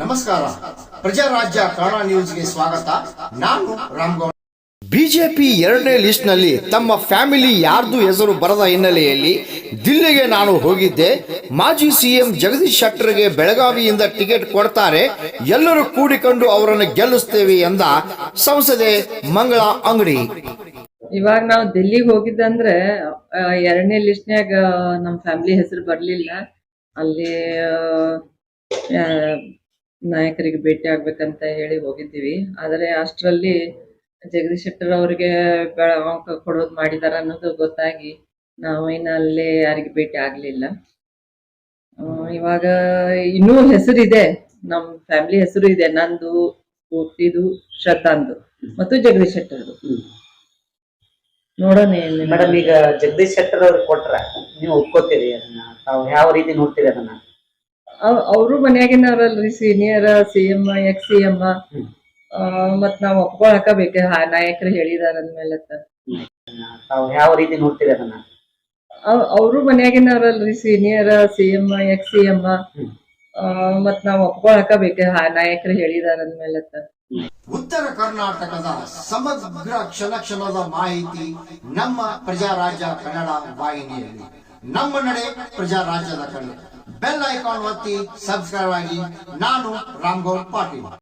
ನಮಸ್ಕಾರ. ಪ್ರಜಾರಾಜ್ಯ ಕನ್ನಡ ನ್ಯೂಸ್ಗೆ ಸ್ವಾಗತ. ನಾನು ರಾಮ್ಗೌಡ ಬಿಜೆಪಿ ಎರಡನೇ ಲಿಸ್ಟ್ನಲ್ಲಿ ತಮ್ಮ ಫ್ಯಾಮಿಲಿ ಯಾರ್ದು ಹೆಸರು ಬರದ ಹಿನ್ನೆಲೆಯಲ್ಲಿ ದಿಲ್ಲಿಗೆ ನಾನು ಹೋಗಿದ್ದೆ. ಮಾಜಿ ಸಿಎಂ ಜಗದೀಶ್ ಶೆಟ್ಟರ್ಗೆ ಬೆಳಗಾವಿಯಿಂದ ಟಿಕೆಟ್ ಕೊಡ್ತಾರೆ. ಎಲ್ಲರೂ ಕೂಡಿಕೊಂಡು ಅವರನ್ನು ಗೆಲ್ಲಿಸ್ತೇವೆ ಎಂದ ಸಂಸದೆ ಮಂಗಳ ಅಂಗಡಿ. ಇವಾಗ ನಾವು ದಿಲ್ಲಿಗೆ ಹೋಗಿದ್ದಂದ್ರೆ ಎರಡನೇ ಲಿಸ್ಟ್ನ್ಯಾಗ ನಮ್ಮ ಫ್ಯಾಮಿಲಿ ಹೆಸರು ಬರ್ಲಿಲ್ಲ. ಅಲ್ಲಿ ನಾಯಕರಿಗೆ ಭೇಟಿ ಆಗ್ಬೇಕಂತ ಹೇಳಿ ಹೋಗಿದ್ದೀವಿ. ಆದರೆ ಅಷ್ಟರಲ್ಲಿ ಜಗದೀಶ್ ಶೆಟ್ಟರ್ ಅವರಿಗೆ ಅಂಕ ಕೊಡೋದು ಮಾಡಿದಾರ ಅನ್ನೋದು ಗೊತ್ತಾಗಿ ನಾವು ಇನ್ನು ಅಲ್ಲಿ ಯಾರಿಗೆ ಭೇಟಿ ಆಗ್ಲಿಲ್ಲ. ಇವಾಗ ಇನ್ನೂ ಹೆಸರಿದೆ. ನಮ್ಮ ಫ್ಯಾಮಿಲಿ ಹೆಸರು ಇದೆ. ನಂದು ಸ್ಫೂರ್ತಿದು ಶ್ರದ್ಧಾಂದು ಮತ್ತು ಜಗದೀಶ್ ಶೆಟ್ಟರ್ದು. ನೋಡೋಣ ಮೇಡಮ್ ಈಗ ಜಗದೀಶ್ ಶೆಟ್ಟರ್ ಅವ್ರಿಗೆ ಕೊಟ್ರ ನೀವು ಒಪ್ಕೋತೀರಿ ಅದನ್ನ? ತಾವು ಯಾವ ರೀತಿ ನೋಡ್ತೀರಿ ಅದನ್ನ? ಅವರು ಮನ್ಯಾಗಿನವ್ರಲ್ರಿ senior C M ex C M ಮತ್ ನಾವ್ ಒಪ್ಕೊಳಕ ಬೇಕ ನಾಯಕರು ಹೇಳಿದಾರ ಅಂದ್ಮೇಲೆ ತಾವು ಯಾವ ರೀತಿ ನೋಡ್ತೀರಿ ಅದನ್ನ? ಅವರು ಮನ್ಯಾಗಿನವ್ರಲ್ರಿ senior C M ex C M ಮತ್ ನಾವ್ ಒಪ್ಕೊಳಕ ಬೇಕ ನಾಯಕರು ಹೇಳಿದಾರ ಅಂದ್ಮೇಲೆ ಉತ್ತರ ಕರ್ನಾಟಕದ ಸಮಗ್ರ ಕ್ಷಣ ಕ್ಷಣದ ಮಾಹಿತಿ ನಮ್ಮ ಪ್ರಜಾರಾಜ್ಯ ಕನ್ನಡ ವಾಹಿನಿಯಲ್ಲಿ. ನಮ್ಮ ನಡೆ ಪ್ರಜಾರಾಜ್ಯದ ಕಡೆ. ಬೆಲ್ ಐಕಾನ್ ಒತ್ತಿ ಸಬ್ಸ್ಕ್ರೈಬ್ ಆಗಿ ನಾನು ರಾಮ್ಗೌಡ್ ಪಾಟೀಲ್.